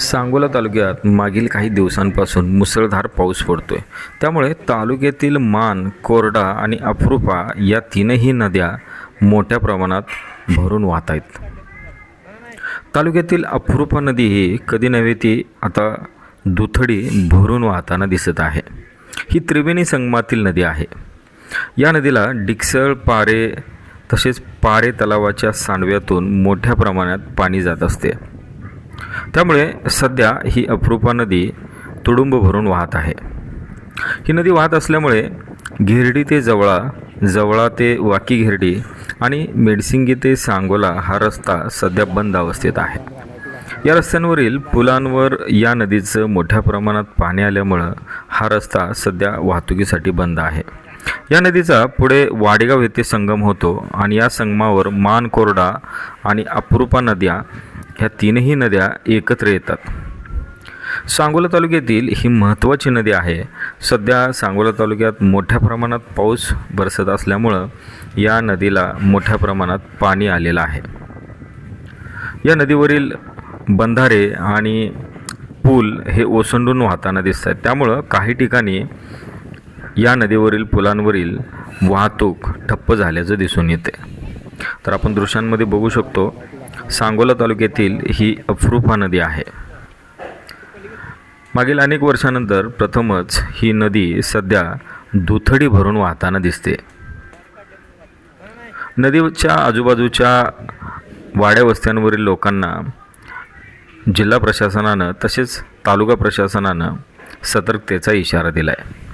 सांगोला तालुक्यात मागील काही दिवसांपासून मुसळधार पाऊस पडतोय. त्यामुळे तालुक्यातील मान कोरडा आणि अप्रुपा या तीनही नद्या मोठ्या प्रमाणात भरून वाहत आहेत. तालुक्यातील अप्रुपा नदी ही कधी नव्हे ती आता दुथडी भरून वाहताना दिसत आहे. ही त्रिवेणी संगमातील नदी आहे. या नदीला डिक्सळ पारे तसेच पारे तलावाच्या सांडव्यातून मोठ्या प्रमाणात पाणी जात असते. त्यामुळे सध्या ही अप्रूपा नदी तुडुंब भरून वाहत आहे. ही नदी वाहत असल्यामुळे घेरडी ते जवळा जवळा ते वाकी घेरडी आणि मेडसिंगी ते सांगोला हा रस्ता सध्या बंद अवस्थेत आहे. या रस्त्यांवरील पुलांवर या नदीचं मोठ्या प्रमाणात पाणी आल्यामुळं हा रस्ता सध्या वाहतुकीसाठी बंद आहे. या नदीचा पुढे वाडेगाव येथे संगम होतो आणि या संगमावर मानकोरडा आणि अप्रूपा नद्या ह्या तीनही नद्या एकत्र येतात. सांगोला तालुक्यातील ही महत्त्वाची नदी आहे. सध्या सांगोला तालुक्यात मोठ्या प्रमाणात पाऊस बरसत असल्यामुळं या नदीला मोठ्या प्रमाणात पाणी आलेलं आहे. या नदीवरील बंधारे आणि पूल हे ओसंडून वाहताना दिसत आहेत त्यामुळं काही ठिकाणी या नदीवरील पुलांवरील वाहतूक ठप्प झाल्याचं दिसून येते. तर आपण दृश्यांमध्ये बघू शकतो सांगोला तालुक्यातील ही अफरूफा नदी आहे. मागील अनेक वर्षानंतर प्रथमच ही नदी सध्या दुथडी भरून वाहताना दिसते. नदीच्या आजूबाजूच्या वाड्या वस्त्यांवरील लोकांना जिल्हा प्रशासनानं तसेच तालुका प्रशासनानं सतर्कतेचा इशारा दिला आहे